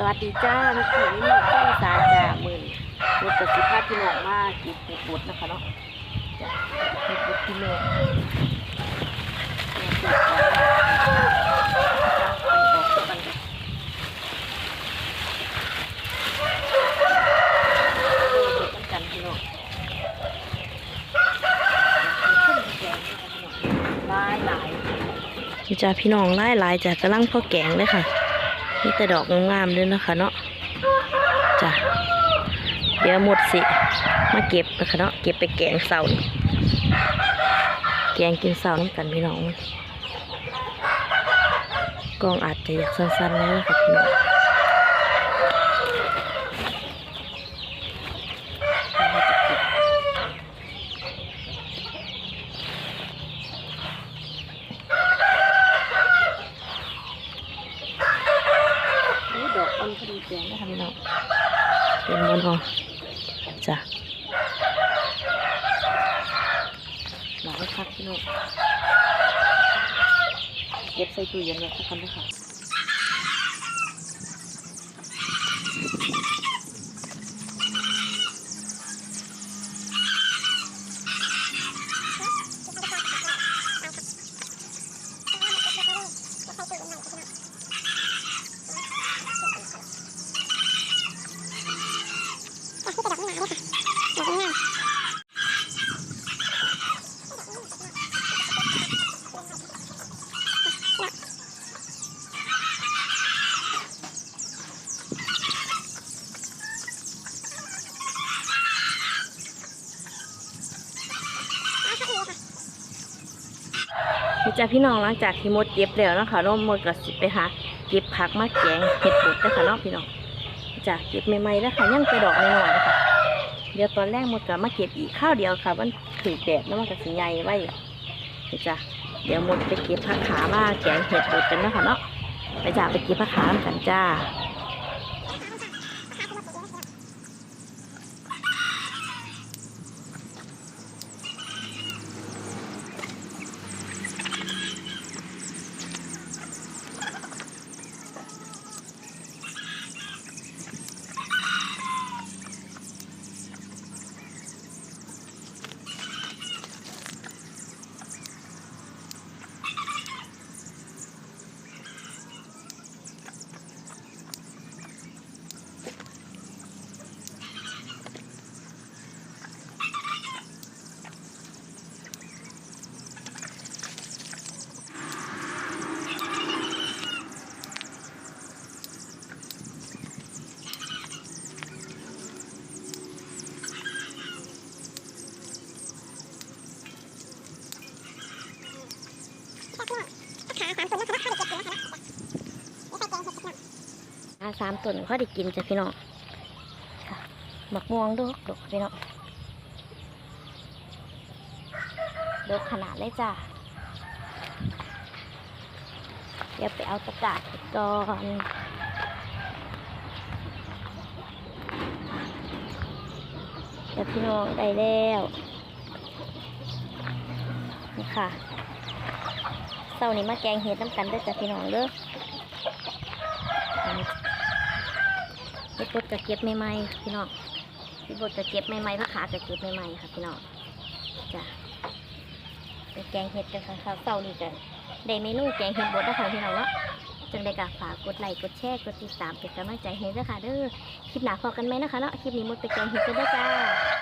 สวัสดีจ้าเมื่อกี้นี่มีข้าวอีสานจ้ามื่นรถกระสิบพาพที่นองมากินเห็ดบดนะคะเนาะจ้ะเห็ดบดพี่น้องเนี่ยติดของจ้าไปบอกกันกันกันพี่น้องหลายหลายนี่จ้าพี่น้องหลายหลายจ้ะกำลังพ่อแกงเลยค่ะ มีแต่ดอกงามๆด้วยนะคะเนาะจ้ะเดี๋ยวหมดสิ มาเก็บนะคะเนาะเก็บไปแกงเสาแกงกินเสาน้ำกันพี่น้องกล้องอาจจะอยากสั้นๆเลยค่ะพี่น้องอุ๊ยดอกอันพอดี แกงนะคะพี่น้องเป็นบนหอจ้ะหลายคักพี่น้องเก็บใส่ตู้เย็นไว้สักคนนะคะ นี่จ้ะพี่น้องหลังจากที่หมดเก็บแล้วนะคะน้องมดก็สิไปหาเก็บผักมาแกงเห็ดบดนะคะเนาะพี่น้องจ้ะเก็บใหม่ๆแล้วค่ะยังไปดอกน้อยๆนะคะเดี๋ยวตอนแรกมดก็มาเก็บอีกข้าวเดียวค่ะมันถือแดดแล้วมันก็สิใหญ่ไว้นี่จ้ะเดี๋ยวมดไปเก็บผักขามาแกงเห็ดบดกันนะคะเนาะไปจ้ะไปเก็บผักขากันจ้า อาสามต้นพอได้กินจ้ะพี่น้องค่ะหมักม่วงดกดกพี่น้องดกขนาดเลยจ้ะเดี๋ยวไปเอาตะกร้าก่อนเดี๋ยวพี่น้องได้แล้วนี่ค่ะ เสาร์นี้มาแกงเห็ดน้ำกันเด้จ้ะพี่น้องเด้อพี่บดจะเก็บใหม่ๆพี่น้องพี่บดจะเก็บใหม่ๆพระขาจะเก็บใหม่ๆค่ะพี่น้องจ้ะไปแกงเห็ดกันค่ะข้าวเศร้านี่กันได้เมนูแกงเห็ดบดนะคะพี่น้องเนาะจังได้กะฝากกดไลค์กดแชร์กดติดตามเป็นกำลังใจให้ด้วยค่ะเด้อคลิปหน้าพอกันไหมนะคะเนาะคลิปนี้มดไปแกงเห็ดกันด้วยจ้า